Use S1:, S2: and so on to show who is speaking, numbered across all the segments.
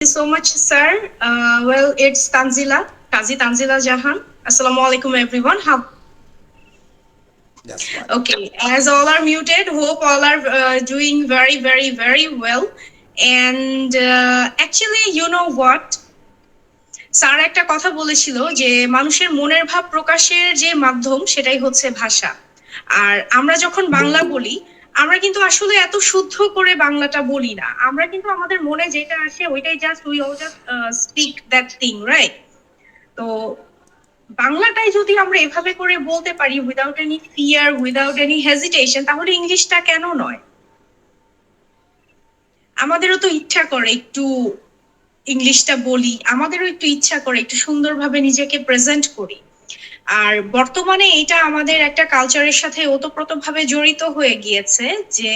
S1: you so much, sir. Uh, well, it's Tanzila, Kazi Tanzila Jahan. Assalamu alaikum, everyone. How?
S2: That's right.
S1: Okay, as all are muted, hope all are uh, doing very, very, very well. And uh, actually, you know what? Sir একটা কথা বলেছিল যে মানুষের মনের ভাব প্রকাশের যে মাধ্যম সেটাই হচ্ছে ভাষা আর আমরা যখন বাংলা বলি আমরা কিন্তু আসলে এত শুদ্ধ করে বাংলাটা বলি না। আমরা কিন্তু আমাদের মনে যেটা আসে ওইটাই just we all just speak that thing right তো বাংলাটাই যদি আমরা এভাবে করে বলতে পারি without any fear without any hesitation তাহলে ইংলিশটা কেন নয়? আমাদেরও তো ইচ্ছা করে একটু ইংলিশটা বলি, আমাদেরও একটু ইচ্ছা করে একটু সুন্দরভাবে নিজেকে প্রেজেন্ট করি। আর বর্তমানে এটা আমাদের একটা কালচারের সাথে ওতপ্রোতভাবে জড়িত হয়ে গিয়েছে যে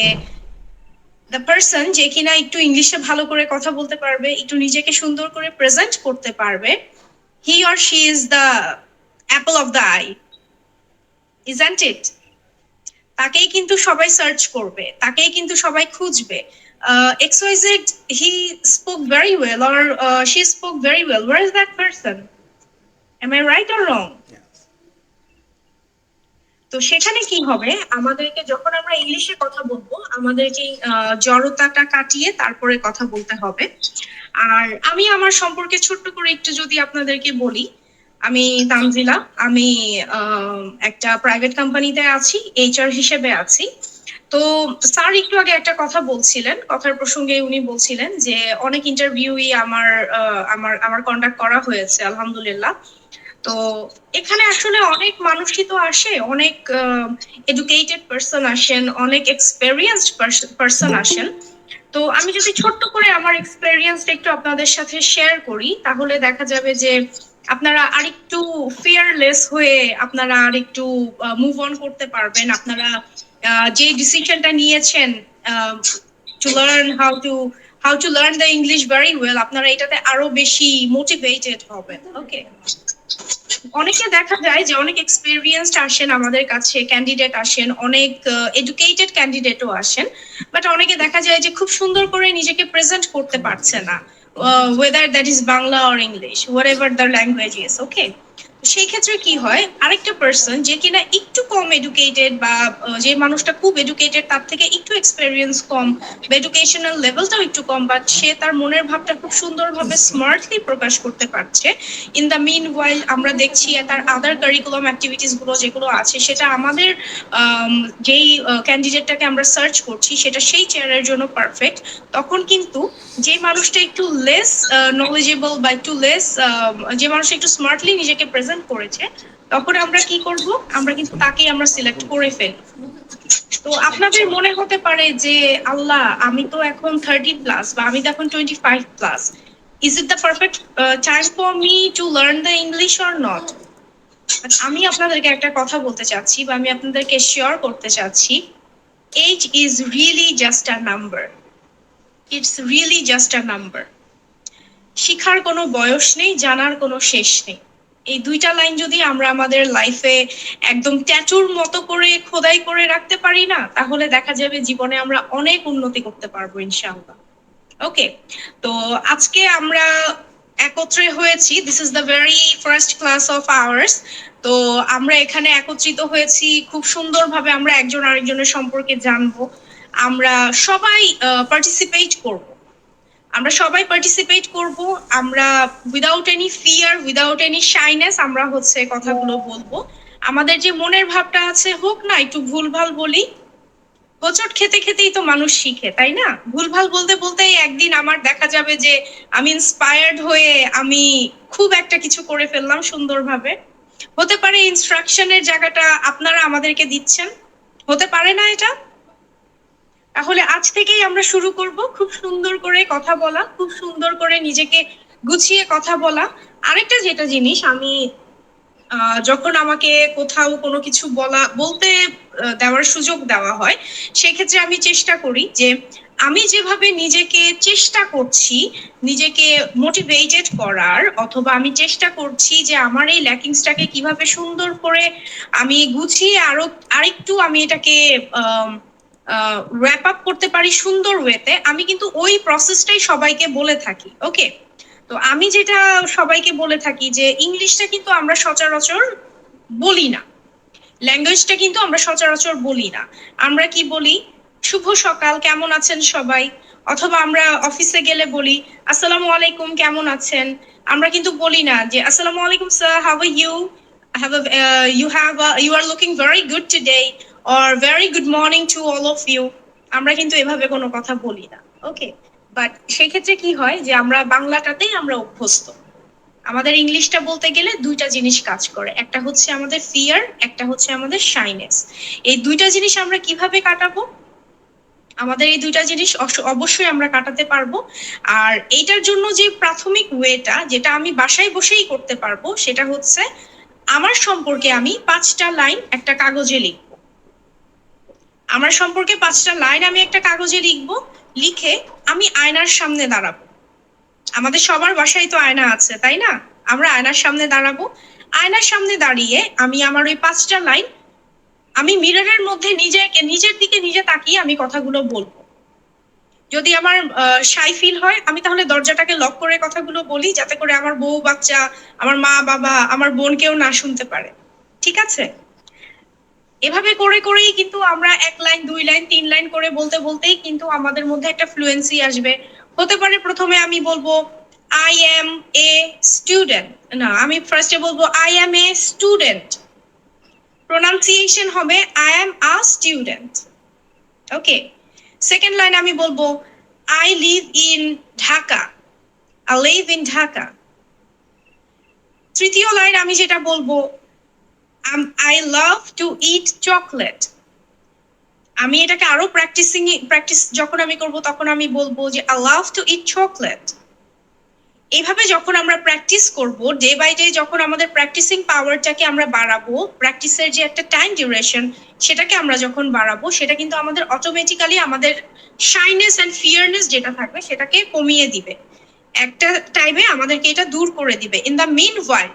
S1: দ্য পার্সন যে কিনা একটু ইংলিশে ভালো করে কথা বলতে পারবে একটু নিজেকে সুন্দর করে প্রেজেন্ট করতে পারবে he or she is the apple of the eye isn't it তাকেই কিন্তু সবাই সার্চ করবে তাকেই কিন্তু সবাই খুঁজবে spoke very well, or uh, she spoke very well. Where is that person? Am I right or wrong?
S2: Yes.
S1: তো সেখানে কি হবে? আমাদেরকে যখন আমরা ইংলিশে কথা বলব, আমাদেরকে জড়তাটা কাটিয়ে তারপরে কথা বলতে হবে। আর আমি আমার সম্পর্কে ছোট্ট করে একটু যদি আপনাদেরকে বলি, আমি তানজিলা, আমি একটা প্রাইভেট কোম্পানিতে আছি এইচআর হিসেবে আছি। তো স্যার একটু আগে একটা কথা বলছিলেন, কথার প্রসঙ্গে উনি বলছিলেন যে অনেক ইন্টারভিউই আমার আমার আমার কন্ডাক্ট করা হয়েছে, আলহামদুলিল্লাহ। তো এখানে আসলে অনেক মানুষই তো আসে, অনেক এডুকেটেড পার্সন আসেন, অনেক এক্সপেরিয়েন্সড পার্সন আসেন। তো আমি যদি ছোট্ট করে আমার এক্সপেরিয়েন্সটা একটু আপনাদের সাথে শেয়ার করি, তাহলে দেখা যাবে যে আপনারা আরেকটু ফিয়ারলেস হয়ে আপনারা আরেকটু মুভ অন করতে পারবেন। আপনারা যে ডিসিশনটা নিয়েছেন to learn how to how to learn the English very well আপনারা এটাতে আরও বেশি মোটিভেটেড হবেন। ওকে অনেকে দেখা যায় যে অনেক এক্সপিরিয়েন্সড আসেন আমাদের কাছে ক্যান্ডিডেট আসেন, অনেক এডুকেটেড ক্যান্ডিডেটও আসেন বাট অনেকে দেখা যায় যে খুব সুন্দর করে নিজেকে প্রেজেন্ট করতে পারছে না whether that is Bangla or English whatever the language is okay সেই ক্ষেত্রে কি হয়? আরেকটা পার্সন যে কিনা একটু কম এডুকেটেড বা যে মানুষটা খুব এডুকেটেড তার থেকে একটু এক্সপেরিয়েন্স কম এডুকেশনাল লেভেলটাও একটু কম বাট সে তার মনের ভাবটা খুব সুন্দরভাবে স্মার্টলি প্রকাশ করতে পারছে। ইন দ্য মিন ওয়াইল আমরা দেখছি তার আদার কারিকুলাম অ্যাক্টিভিটিসগুলো যেগুলো আছে সেটা আমাদের আম, যেই ক্যান্ডিডেটটাকে আমরা সার্চ করছি সেটা সেই চেয়ারের জন্য পারফেক্ট তখন কিন্তু যে মানুষটা একটু লেস নলেজেবল বা একটু লেস যে মানুষটা একটু স্মার্টলি নিজেকে প্রেজেন্ট করেছে, তখন আমরা কি করব? আমরা কিন্তু তাকেই আমরা সিলেক্ট করে ফেলি তো আপনাদের মনে হতে পারে যে, আল্লাহ, আমি তো এখন থার্টি প্লাস বা আমি তো এখন twenty five plus is it the perfect time for me to learn the English or not আমি আপনাদেরকে একটা কথা বলতে চাচ্ছি বা আমি আপনাদেরকে শেয়ার করতে চাচ্ছি। Age is really just a number it's really just a number শিখার কোনো বয়স নেই, জানার কোনো শেষ নেই। এই দুইটা লাইন যদি আমরা আমাদের লাইফে একদম ট্যাটুর মতো করে খোদাই করে রাখতে পারি না, তাহলে দেখা যাবে জীবনে আমরা অনেক উন্নতি করতে পারব, ইনশাআল্লাহ। ওকে তো আজকে আমরা একত্রে হয়েছি this is the very first class of ours তো আমরা এখানে একত্রিত হয়েছি, খুব সুন্দরভাবে আমরা একজন আরেকজনের সম্পর্কে জানব, আমরা সবাই পার্টিসিপেট করব। আমরা সবাই পার্টিসিপেট করব। আমরা without any fear without any shyness আমরা হচ্ছে কথাগুলো বলব। আমাদের যে মনের ভাবটা আছে হোক না একটু ভুলভাল বলি। হোঁচট খেতে খেতেই তো মানুষ শিখে তাই না? ভুলভাল বলতে বলতেই একদিন আমার দেখা যাবে যে আমি ইন্সপায়ার্ড হয়ে আমি খুব একটা কিছু করে ফেললাম সুন্দরভাবে। হতে পারে ইনস্ট্রাকশনের জায়গাটা আপনারা আমাদেরকে দিচ্ছেন। হতে পারে না এটা। তাহলে আজ থেকেই আমরা শুরু করব। খুব সুন্দর করে কথা বলা খুব সুন্দর করে নিজেকে গুছিয়ে কথা বলা। আরেকটা যেটা জিনিস আমি যখন আমাকে কোথাও কোনো কিছু বলা বলতে দেওয়ার সুযোগ দেওয়া হয় সেক্ষেত্রে আমি চেষ্টা করি যে আমি যেভাবে নিজেকে চেষ্টা করছি নিজেকে মোটিভেটেড করার অথবা আমি চেষ্টা করছি যে আমার এই ল্যাকিংসটাকে কীভাবে সুন্দর করে আমি গুছিয়ে আরও আরেকটু আমি এটাকে আম, র্যাপ আপ করতে পারি সুন্দর ওয়েতে আমি কিন্তু ওই প্রসেসটাই সবাইকে বলে থাকি ওকে তো আমি যেটা সবাইকে বলে থাকি যে ইংলিশটা কিন্তু আমরা সচরাচর বলি না। ল্যাঙ্গুয়েজটা কিন্তু আমরা সচরাচর বলি না। আমরা কি বলি? শুভ সকাল কেমন আছেন সবাই? অথবা আমরা অফিসে গেলে বলি আসসালামু আলাইকুম কেমন আছেন? আমরা কিন্তু বলি না যে আসসালামু আলাইকুম sir how are you have you uh, you have a, you are looking or very good morning to all of you. আমরা কিন্তু এভাবে কোনো কথা বলি না ওকে বাট সেই ক্ষেত্রে কি হয় যে আমরা বাংলাটাতেই আমরা অভ্যস্ত। আমাদের ইংলিশটা বলতে গেলে দুইটা জিনিস কাজ করে। একটা হচ্ছে আমাদের ফিয়ার একটা হচ্ছে আমাদের শাইনেস এই দুইটা জিনিস আমরা কীভাবে কাটাবো? আমাদের এই দুইটা জিনিস অবশ্যই আমরা কাটাতে পারব। আর এইটার জন্য যে প্রাথমিক ওয়েটা যেটা আমি বাসায় বসেই করতে পারব, সেটা হচ্ছে আমার সম্পর্কে আমি পাঁচটা লাইন একটা কাগজে লিখব। আমার সম্পর্কে পাঁচটা লাইন আমি একটা কাগজে লিখব, লিখে আমি আয়নার সামনে দাঁড়াবো। আমাদের সবার বাসায় তো আয়না আছে, তাই না? আমরা আয়নার সামনে দাঁড়াবো। আয়নার সামনে দাঁড়িয়ে আমি আমার ওই পাঁচটা লাইন, আমি মিররের মধ্যে নিজেকে, নিজের দিকে নিজে তাকিয়ে আমি কথাগুলো বলব। যদি আমার সাই ফিল হয়, আমি তাহলে দরজাটাকে লক করে কথাগুলো বলি, যাতে করে আমার বউ বাচ্চা, আমার মা বাবা, আমার বোন কেউ না শুনতে পারে। ঠিক আছে? এভাবে করে করেই কিন্তু আমরা এক লাইন, দুই লাইন, তিন লাইন করে বলতে বলতেই কিন্তু আমাদের মধ্যে একটা ফ্লুয়েন্সি আসবে। হতে পারে প্রথমে আমি বলব আই এম এ স্টুডেন্ট না, আমি ফার্স্টে বলব I am a student pronunciation হবে I am a student okay second line আমি বলব I live in Dhaka I live in Dhaka তৃতীয় লাইন আমি যেটা বলব I love to eat chocolate আমি এটাকে আরও প্র্যাকটিসিং প্র্যাকটিস যখন আমি করব তখন আমি বলব যে I love to eat chocolate এইভাবে যখন আমরা প্র্যাকটিস করব ডে বাই ডে যখন আমাদের প্র্যাকটিসিং পাওয়ারটাকে আমরা বাড়াবো প্র্যাকটিসের যে একটা টাইম ডিউরেশন সেটাকে আমরা যখন বাড়াবো, সেটা কিন্তু আমাদের অটোমেটিক্যালি আমাদের শাইনেস অ্যান্ড ফিয়ারনেস যেটা থাকবে, সেটাকে কমিয়ে দিবে। একটা টাইমে আমাদেরকে এটা দূর করে দিবে। ইন দ্য মেন ওয়াইল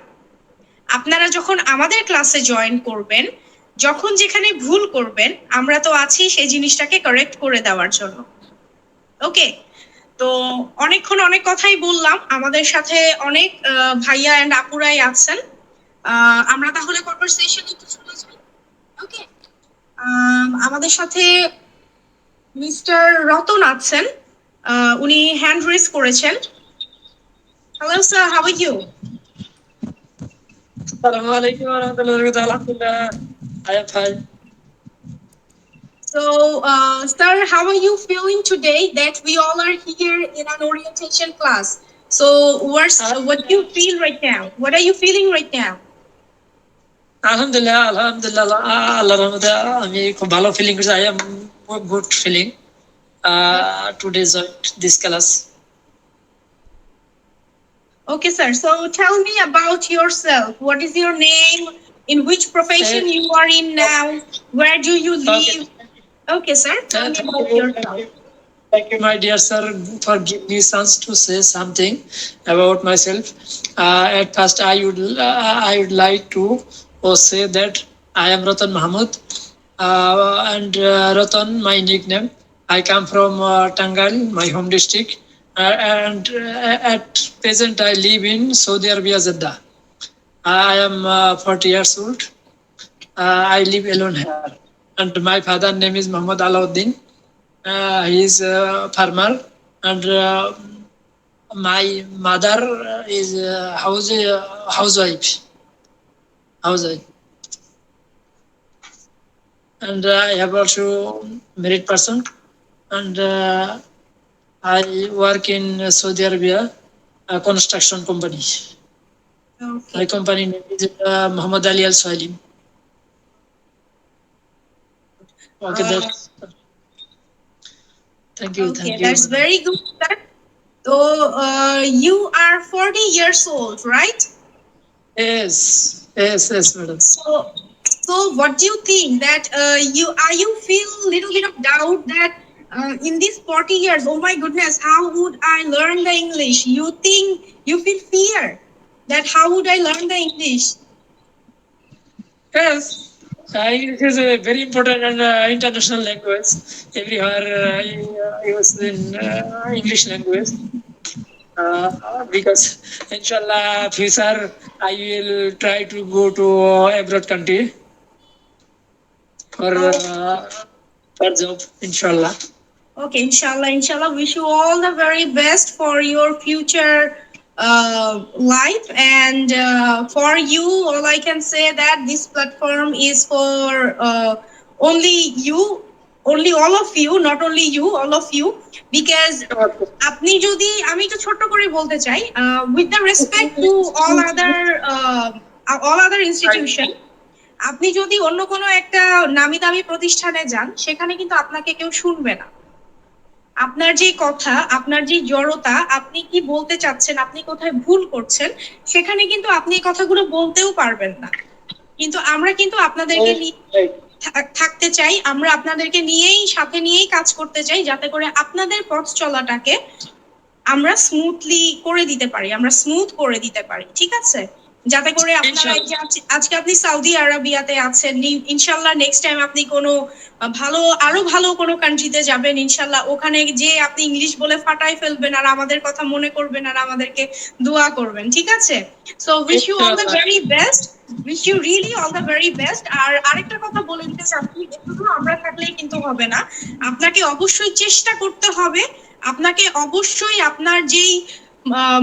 S1: আপনারা যখন আমাদের ক্লাসে জয়েন করবেন, যখন যেখানে ভুল করবেন, আমরা তো আছি সেই জিনিসটাকে কারেক্ট করে দেওয়ার জন্য। ওকে তো অনেকক্ষণ অনেক কথাই বললাম। আমাদের সাথে অনেক ভাইয়া এন্ড আপুরাই আছেন। আমরা তাহলে কনভারসেশন একটু চলে যাই। ওকে আমাদের সাথে মিস্টার রতন আছেন। উনি হ্যান্ড রেজ করেছেন। Hello sir how are you
S3: Assalamu alaikum warahmatullahi wabarakatuh. Alhamdulillah. I am fine.
S1: So, uh, sir, how are you feeling today that we all are here in an orientation class? So, what's, what do you feel right now? What are you feeling right now?
S3: আলহামদুলিল্লাহ আলহামদুলিল্লাহ আল্লাহ রহমতে আমি খুব ভালো feeling করছি I am good feeling today joined this class
S1: Okay, sir. So, tell me about yourself. What is your name? In which profession
S3: Uh,
S1: you are in now? Where do you
S3: Okay.
S1: live? Okay, sir. Tell me
S3: Thank
S1: about
S3: you,
S1: yourself.
S3: Thank you, my dear sir, for giving me chance to say something about myself. Uh, at first, I would uh, I would like to uh, say that I am Ratan Mahmud, uh, and uh, Ratan, my nickname. I come from uh, Tangal, my home district, and uh, at present I live in Saudi Arabia, Jeddah. I am uh, 40 years old. Uh, I live alone here, and my father name is Muhammad Alauddin. Uh, he is a farmer, and uh, my mother is a house uh, housewife. Housewife. And uh, I have also married person, and uh, I work in Saudi Arabia, a construction company. My company name is uh, Muhammad Ali Al Salim. Okay,
S1: Uh,
S3: that's. Thank you.
S1: Okay,
S3: thank you.
S1: that's very good, sir. So, uh, you are 40 years old, right?
S3: Yes, yes, yes, madam.
S1: So, so what do you think that uh, you are you feel a little bit of doubt that uh, in these 40 years, oh my goodness, how would I learn the English? You think you feel fear that how would I learn the English?
S3: Yes, Uh, English is a very important and uh, international language. Everywhere uh, uh, use in uh, English language. Uh, because inshallah future I will try to go to abroad country for for job inshallah.
S1: Okay, inshallah, inshallah. Wish you all the very best for your future uh, life. And uh, for you, all I can say that this platform is for uh, only you, only all of you, not only you, all of you, because আপনি যদি আমি একটু ছোট্ট করে বলতে চাই with the respect to all other all other institution আপনি যদি অন্য কোনো একটা নামি দামি প্রতিষ্ঠানে যান সেখানে কিন্তু আপনাকে কেউ শুনবে না আপনার যে কথা আপনার যে জড়তা আপনি কি বলতে চাচ্ছেন আপনি কোথায় ভুল করছেন সেখানে কিন্তু আপনি এই কথাগুলো বলতেও পারবেন না। কিন্তু আমরা কিন্তু আপনাদেরকে থাকতে চাই আমরা আপনাদেরকে নিয়েই সাথে নিয়েই কাজ করতে চাই যাতে করে আপনাদের পথ চলাটাকে আমরা স্মুথলি করে দিতে পারি আমরা স্মুথ করে দিতে পারি ঠিক আছে? যাতে করে আপনারা আজকে আপনি সৌদি আরবিয়াতে আছেন ইনশাল্লাহ নেক্সট টাইম আপনি কোনো ভালো আরও ভালো কোনো কান্ট্রিতে যাবেন ইনশাল্লাহ ওখানে যে আপনি ইংলিশ বলে ফাটাই ফেলবেন আর আমাদের কথা মনে করবেন আর আমাদেরকে দোয়া করবেন ঠিক আছে? So wish you all the very best wish you really all the very best আর আরেকটা কথা বলে দিতে চাচ্ছি শুধু আমরা থাকলেই কিন্তু হবে না আপনাকে অবশ্যই চেষ্টা করতে হবে আপনাকে অবশ্যই আপনার যেই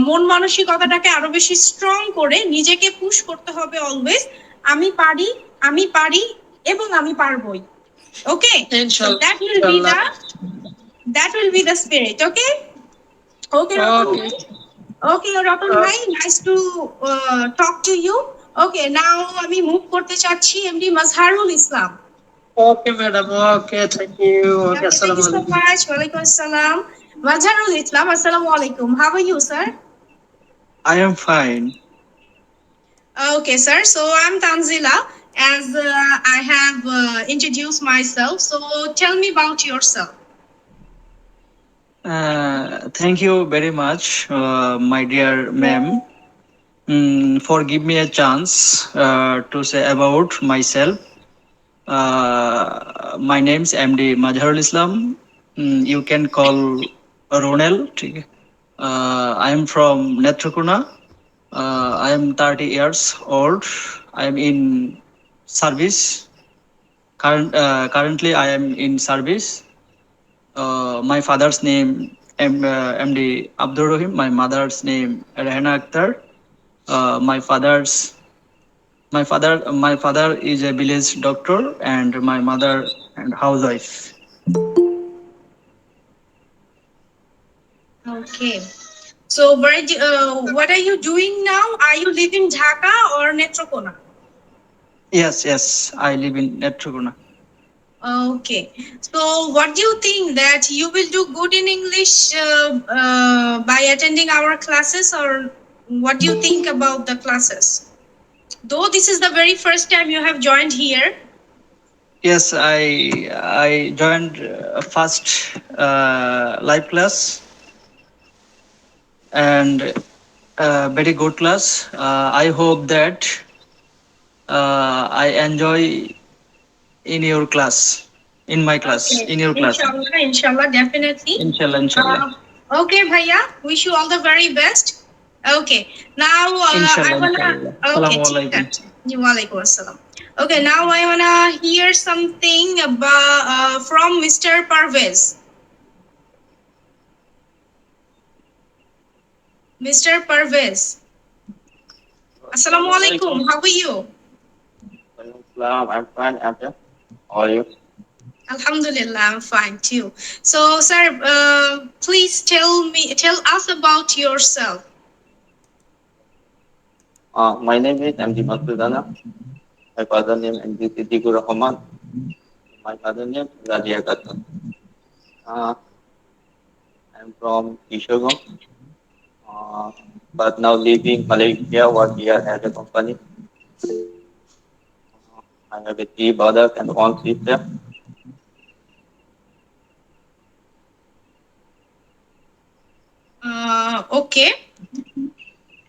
S1: মন মানসিকতাটাকে আরও বেশি স্ট্রং করে নিজেকে পুশ করতে হবে অলওয়েজ আমি পারি আমি পারি এবং আমি পারবই। Okay that will
S3: be
S1: the that will be the spirit okay
S3: okay.
S1: Okay Ratan ভাই nice to talk to you okay now আমি মুভ করতে চাচ্ছি MD Mazharul Islam
S3: okay madam. Okay, thank you. Okay,
S1: Thank you
S3: assalamu
S1: so
S3: alaikum.
S1: Mazharul Islam, assalamu alaikum. How are you, sir?
S4: I am fine.
S1: Okay, sir. So I'm Tanzila. As uh, I have uh, introduced myself, so tell me about yourself.
S4: Uh, thank you very much, uh, my dear ma'am, mm, for give me a chance uh, to say about myself. Uh, my name is MD Mazharul Islam. Mm, you can call Ronel. Uh, I am from Netrakuna. Uh, I am 30 years old. I am in service. Current, uh, currently, I am in service. Uh, my father's name M, uh, MD Abdul Rahim. My mother's name Rehana Akhtar. Uh, my father's my father my father is a village doctor and my mother and housewife.
S1: Okay. So, where uh, what are you doing now? Are you living Dhaka or Netrokona?
S4: Yes, yes, I live in Netrakuna.
S1: Okay. So, what do you think that you will do good in English uh, uh, by attending our classes, or what do you think about the classes? Though this is the very first time you have joined here,
S4: Yes, I I joined uh, first uh, live class and uh, very good class. Uh, I hope that uh, I enjoy in your class, in my class,
S1: Okay.
S4: in your class.
S1: Inshallah, inshallah, definitely.
S4: Inshallah, inshallah.
S1: Uh, okay, Bhaiya. Wish you all the very best. Okay. Now uh, I
S4: Inshallah,
S1: wanna.
S4: inshallah.
S1: Okay.
S4: Assalamu
S1: ঠিক আছে। Walaikum assalam. Okay. Now I wanna hear something about uh, from Mr. Parvez. Mr. Parvez. Assalamu alaikum. How are you?
S5: I'm fine. I'm here. How are you?
S1: Alhamdulillah, I'm fine too. So, sir, uh, please tell me, tell us about yourself.
S5: Uh, my name is MD Masudana. My father name MD Siddiqur Rahman. My mother name is Radia Khatun. Uh, I'm from Kishogam. Uh, but now living Malaysia, work here as a company. I have a three brothers and one sister.
S1: Uh, okay.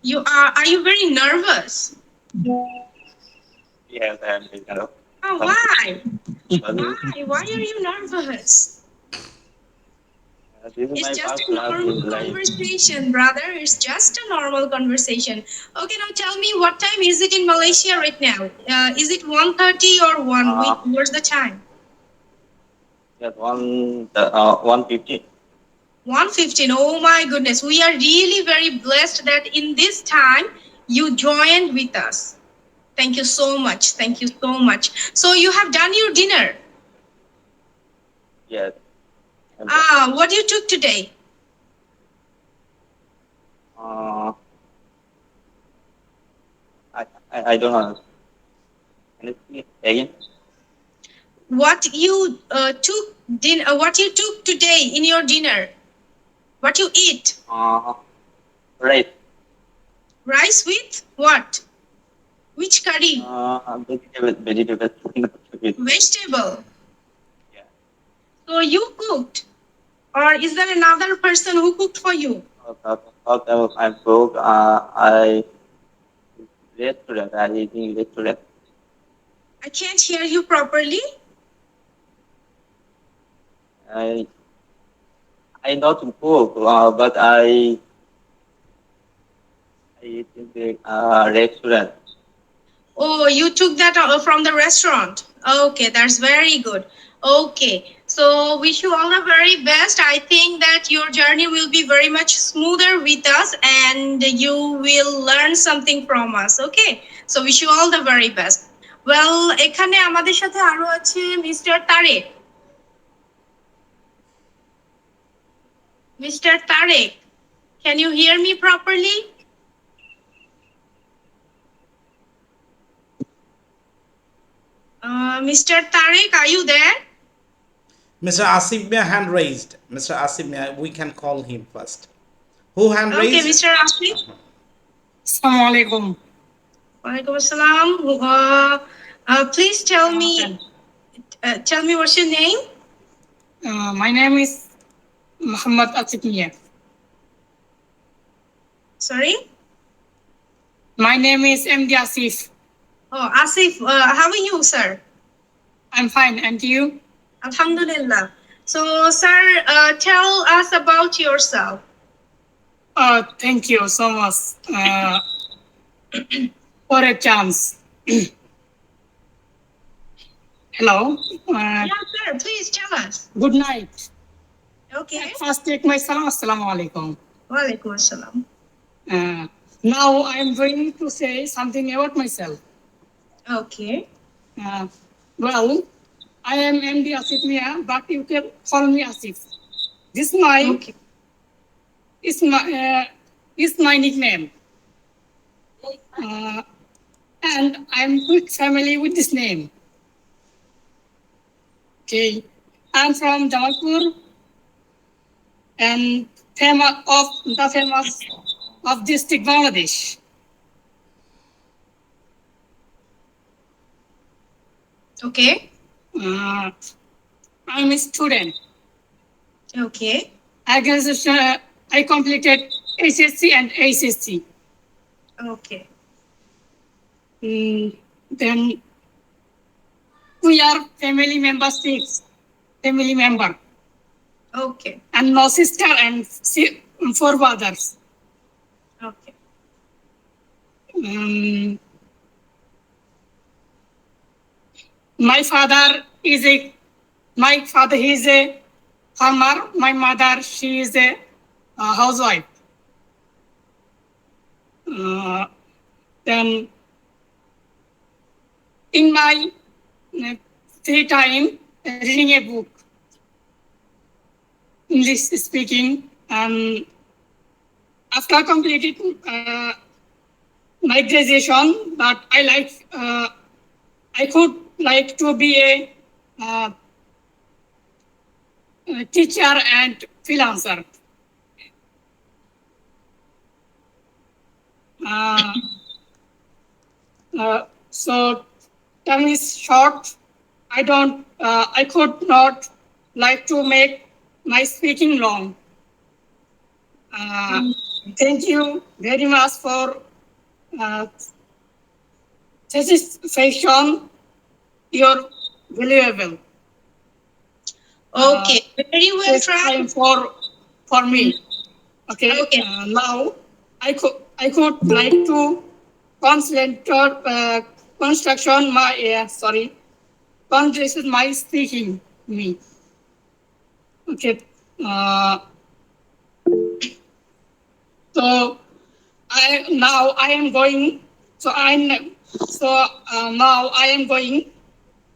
S1: You are, are you very nervous?
S5: Yes, I am Bigaro.
S1: Oh, why? Why? Why are you nervous?
S5: uh, this is my
S1: It's just a normal conversation, brother. It's just a normal conversation. Okay, now tell me what time is it in Malaysia right now? Uh, is it 1.30 or 1?
S5: Uh,
S1: What's the time?
S5: Yes, one, uh, one fifty.
S1: 115. Oh my goodness. We are really very blessed that in this time you joined with us. Thank you so much. Thank you so much. So you have done your dinner.
S5: Yes.
S1: Ah, what you took today?
S5: uh, I, I, I don't know. Can you speak again?
S1: What you uh, took din- uh, What you took today in your dinner? What you eat?
S5: Uh, right.
S1: Rice with what? Which curry?
S5: Uh, vegetable, vegetable.
S1: Vegetable.
S5: Yeah.
S1: So you cooked, or is there another person who cooked for you?
S5: Hotel, I book, uh, I restaurant, I eating restaurant.
S1: I can't hear you properly.
S5: I, I not cook, uh, but I, I eat in the uh, restaurant.
S1: Oh, you took that uh, from the restaurant. Okay, that's very good. Okay, so wish you all the very best. I think that your journey will be very much smoother with us and you will learn something from us. Okay, so wish you all the very best. Well, এখানে আমাদের সাথে আরো আছে mister Tarek mister Tarek can you hear me properly? Uh, Mr. Tariq, are you there?
S2: Mr. Asif Mia hand raised. Mr. Asif Mia, we can call him first. Who hand
S1: Okay,
S2: raised?
S1: Mr. Asif.
S6: Assalamu alaikum.
S1: Walaikum assalam. Uh, uh, please tell me, uh, tell me what's your name?
S6: Uh, my name is Muhammad Atif Mia.
S1: Sorry.
S6: My name is MD Asif.
S1: Oh, Asif. Uh, how are you, sir?
S6: I'm fine, and you?
S1: Alhamdulillah. So, sir, uh, tell us about yourself.
S6: Uh, thank you so much uh, for a chance. Hello. Uh,
S1: Yeah, sir. Please tell us.
S6: good night.
S1: Okay.
S6: First, take my salam. Assalamu alaikum.
S1: Walaikum assalam.
S6: Uh, now I am going to say something about myself.
S1: Okay.
S6: Uh, well, I am MD Asif Mia, but you can call me Asif. This my
S1: Okay.
S6: is my uh, is my nickname, uh, and I'm quite family with this name. Okay, I'm from Jamalpur, and famous of the famous of district Bangladesh.
S1: Okay.
S6: Uh, I'm a student.
S1: Okay.
S6: I guess uh, I completed HSC and ACC.
S1: Okay.
S6: Mm, then we are family member six, family member,
S1: Okay.
S6: and no sister and four brothers.
S1: Okay.
S6: Um, my father is a my father he is a farmer. My mother she is a, uh housewife. Uh, then in my uh, free time reading a book english speaking and after completing uh, my graduation but i like uh, i could like to be a, uh, teacher and freelancer uh, uh, so time is short. I don't, uh, I could not like to make my speaking long. Uh, thank you very much for uh, satisfaction You're valuable.
S1: Okay, very well tried.
S6: for for me. Okay.
S1: Okay.
S6: Uh, now I could I could like to concentrate uh, construction my uh, sorry. Concentration my speaking me. Okay. Uh, so I now I am going. So I so uh, now I am going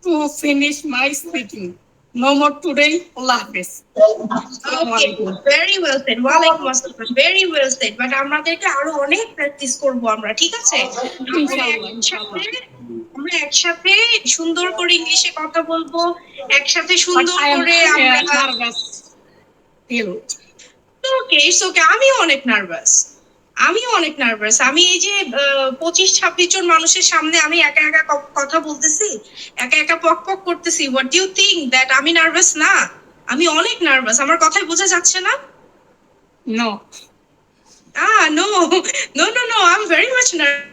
S6: to finish my speaking. No more today. Allah Hafiz.
S1: Okay, very well said. ওয়ালাইকুম আসসালাম very well said but আমাদেরকে আরও অনেক practice করব আমরা ঠিক আছে আমরা একসাথে সুন্দর করে ইংলিশে কথা বলব একসাথে সুন্দর করে
S6: uh,
S1: আমরা ওকে ইটস ওকে আমিও অনেক নার্ভাস আমিও অনেক নার্ভাস আমি এই যে পঁচিশ ছাব্বিশ জন মানুষের সামনে আমি একা একা কথা বলতেছি একা একা পক পক করতেছি। হোয়াট ইউ থিঙ্ক দ্যাট আমি নার্ভাস না আমি অনেক নার্ভাস আমার কথাই বোঝা যাচ্ছে না?
S6: No
S1: uh no no no no I am very much much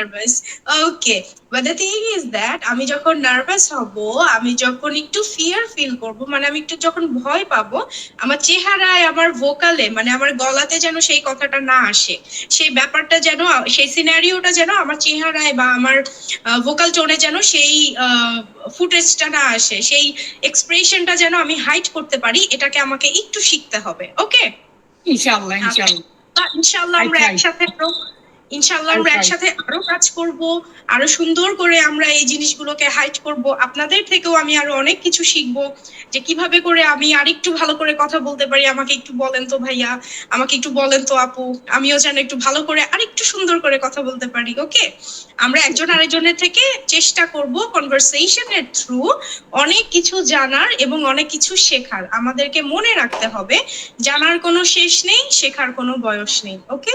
S1: nervous. Okay, but the thing is that আমি যখন নার্ভাস হব আমি যখন একটু ফিয়ার ফিল করব মানে আমি একটু যখন ভয় পাবো আমার চেহারায় আমার ভোকালে মানে আমার গলাতে যেন সেই কথাটা না আসে সেই ব্যাপারটা যেন সেই সিনারিওটা যেন আমার চেহারায় বা আমার ভোকাল টোনে যেন সেই ফুটেজটা না আসে সেই এক্সপ্রেশনটা যেন আমি হাইড করতে পারি এটাকে আমাকে একটু শিখতে হবে ওকে. তা ইনশাল্লাহ
S6: I
S1: আমরা একসাথে ইনশাল্লাহ আমরা একসাথে আরও কাজ করব আরও সুন্দর করে আমরা এই জিনিসগুলোকে হাইট করব। আপনাদের থেকেও আমি আরও অনেক কিছু শিখব যে কীভাবে করে আমি আরেকটু ভালো করে কথা বলতে পারি। আমাকে একটু বলেন তো ভাইয়া আমাকে একটু বলেন তো আপু আমিও যেন একটু ভালো করে আরেকটু সুন্দর করে কথা বলতে পারি ওকে আমরা একজন আরেকজনের থেকে চেষ্টা করব কনভারসেশনের থ্রু অনেক কিছু জানার এবং অনেক কিছু শেখার। আমাদেরকে মনে রাখতে হবে জানার কোনো শেষ নেই শেখার কোনো বয়স নেই ওকে